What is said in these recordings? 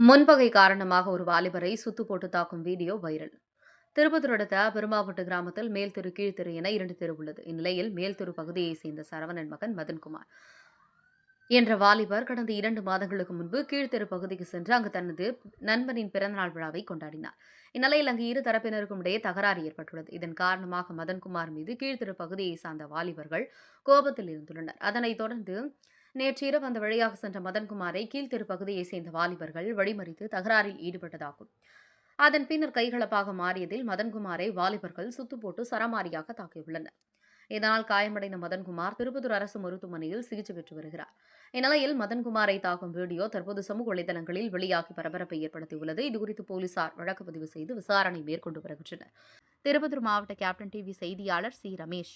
முன்பகை காரணமாக ஒரு வாலிபரை சுத்து போட்டு தாக்கும் வீடியோ வைரல். திருப்பத்தூர் அடுத்த பெருமாவட்டு கிராமத்தில் மேல்திரு கீழ்த்தெரு என இரண்டு தெரு உள்ளது. இந்நிலையில் மேல்திரு பகுதியைச் சேர்ந்த சரவணன் மகன் மதன்குமார் என்ற வாலிபர் கடந்த இரண்டு மாதங்களுக்கு முன்பு கீழ்த்தெரு பகுதிக்கு சென்று அங்கு தனது நண்பனின் பிறந்தநாள் விழாவை கொண்டாடினார். இந்நிலையில் அங்கு இரு தரப்பினருக்கும் இடையே தகராறு ஏற்பட்டுள்ளது. இதன் காரணமாக மதன்குமார் மீது கீழ்த்தெரு பகுதியை சார்ந்த வாலிபர்கள் கோபத்தில் இருந்துள்ளனர். அதனைத் தொடர்ந்து நேற்று இரவு அந்த வழியாக சென்ற மதன்குமாரை கீழ்த்தெரு பகுதியைச் சேர்ந்த வாலிபர்கள் வழிமறித்து தகராறில் ஈடுபட்டதாகும். அதன் பின்னர் கைகலப்பாக மாறியதில் மதன்குமாரை வாலிபர்கள் சுத்து போட்டு சரமாரியாக தாக்கியுள்ளனர். இதனால் காயமடைந்த மதன்குமார் திருப்பதூர் அரசு மருத்துவமனையில் சிகிச்சை பெற்று வருகிறார். இந்நிலையில் மதன்குமாரை தாக்கும் வீடியோ தற்போது சமூக வலைதளங்களில் வெளியாகி பரபரப்பை ஏற்படுத்தியுள்ளது. இதுகுறித்து போலீசார் வழக்கு பதிவு செய்து விசாரணை மேற்கொண்டு வருகின்றனர். திருப்பதூர் மாவட்ட கேப்டன் டிவி செய்தியாளர் சி. ரமேஷ்.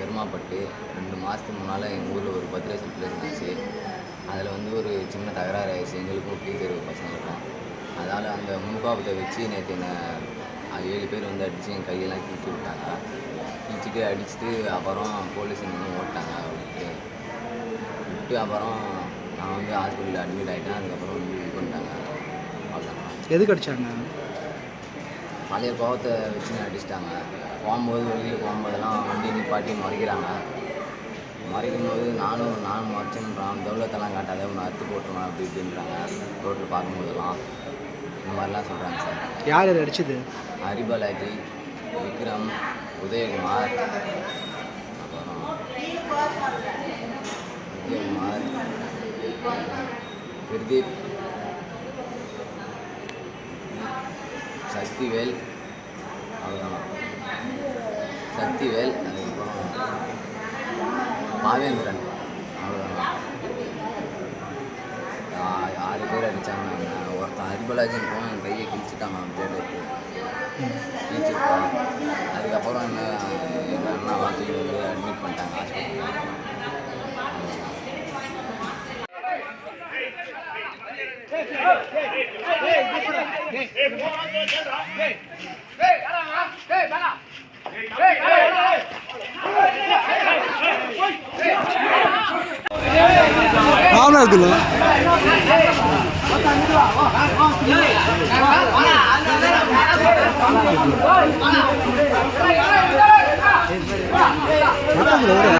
பெருமாப்பட்டு ரெண்டு மாதத்துக்கு முன்னால் எங்கள் ஊரில் ஒரு பர்த்டே செலிப்ரேஷன் இருந்துச்சு அதில் வந்து ஒரு சின்ன தகராறு ஆயிடுச்சு. எங்களுக்கும் கீழ் தெரு பசங்களுக்கும். அதனால் அந்த முன்கோபத்தை வச்சு நேற்று என்ன ஏழு பேர் வந்து அடித்து என் கையெல்லாம் கிழிச்சு விட்டாங்க. கிழிச்சிட்டு அடிச்சுட்டு அப்புறம் போலீஸ் நின்று ஓட்டாங்க விட்டு விட்டு அப்புறம் நான் வந்து ஹாஸ்பிட்டலில் அட்மிட் ஆகிட்டேன் அதுக்கப்புறம் வந்து இது பண்ணிட்டாங்க. அவ்வளோதான் எதுக்கு அடிச்சாங்க? பழைய கோவத்தை வச்சு அடிச்சிட்டாங்க. போகும்போது வெளியில் போகும்போதெல்லாம் நிப்பாட்டி மறைக்கிறாங்க. மறைக்கும் போது நானும் நானும் மறைச்சுன்றான் தௌலத்தெல்லாம் காட்டாத உன்னை அறுத்து போட்டுருவேன் அப்படி இப்படின்றாங்க. ரோட்டில் பார்க்கும்போதெல்லாம் இந்த மாதிரிலாம் சொல்கிறாங்க சார். யார் யார் அடிச்சது? ஹரிபாலாஜி விக்ரம் உதயகுமார் அப்புறம் உதயகுமார் பிரதீப் சக்திவேல் சக்திவேல் அதுக்கப்புறம் பாவேந்திரன் ஆறு பேர் அடித்தாங்க ஒருத்தன் ஹரிபாலாஜின்னு போனால் என் கையை கிழிச்சிட்டாங்க அவன் பேர் கிழிச்சிருப்பான் அதுக்கப்புறம் என்ன எங்கள் அண்ணா வந்து அட்மிட் பண்ணிட்டாங்க ஹாஸ்பிட்டலில் பாவனா இருக்குல்ல நடக்குது